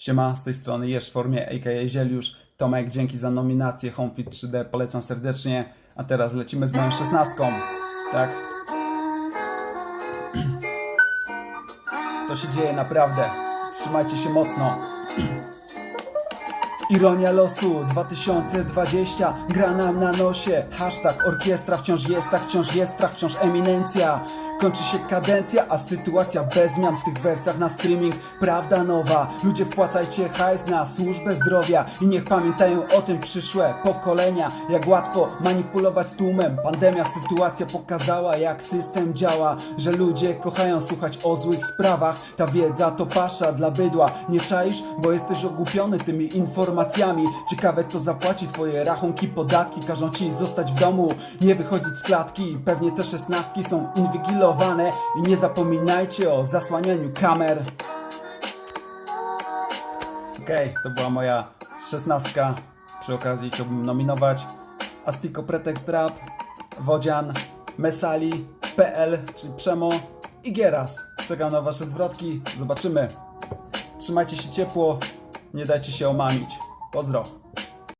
Siema, z tej strony Jesz w formie aka Zieliusz. Tomek, dzięki za nominację HomeFit 3D, polecam serdecznie. A teraz lecimy z moją szesnastką. Tak? To się dzieje naprawdę. Trzymajcie się mocno. Ironia losu 2020 gra nam na nosie Hashtag orkiestra wciąż jest tak, wciąż jest strach, wciąż eminencja Kończy się kadencja, a sytuacja bez zmian w tych wersach na streaming. Prawda nowa, ludzie wpłacajcie hajs na służbę zdrowia I niech pamiętają o tym przyszłe pokolenia. Jak łatwo manipulować tłumem. Pandemia, sytuacja pokazała jak system działa. Że ludzie kochają słuchać o złych sprawach. Ta wiedza to pasza dla bydła. Nie czaisz, bo jesteś ogłupiony tymi informacjami. Ciekawe kto zapłaci twoje rachunki, podatki. Każą ci zostać w domu, nie wychodzić z klatki. Pewnie te szesnastki są inwigilowane I nie zapominajcie o zasłanianiu kamer Okej, to była moja szesnastka Przy okazji chciałbym nominować Astiko Pretext Rap Wodzian, Mesali, PL, czyli Przemo i Gieras. Czekam na wasze zwrotki, zobaczymy. Trzymajcie się ciepło, nie dajcie się omamić. Pozdro.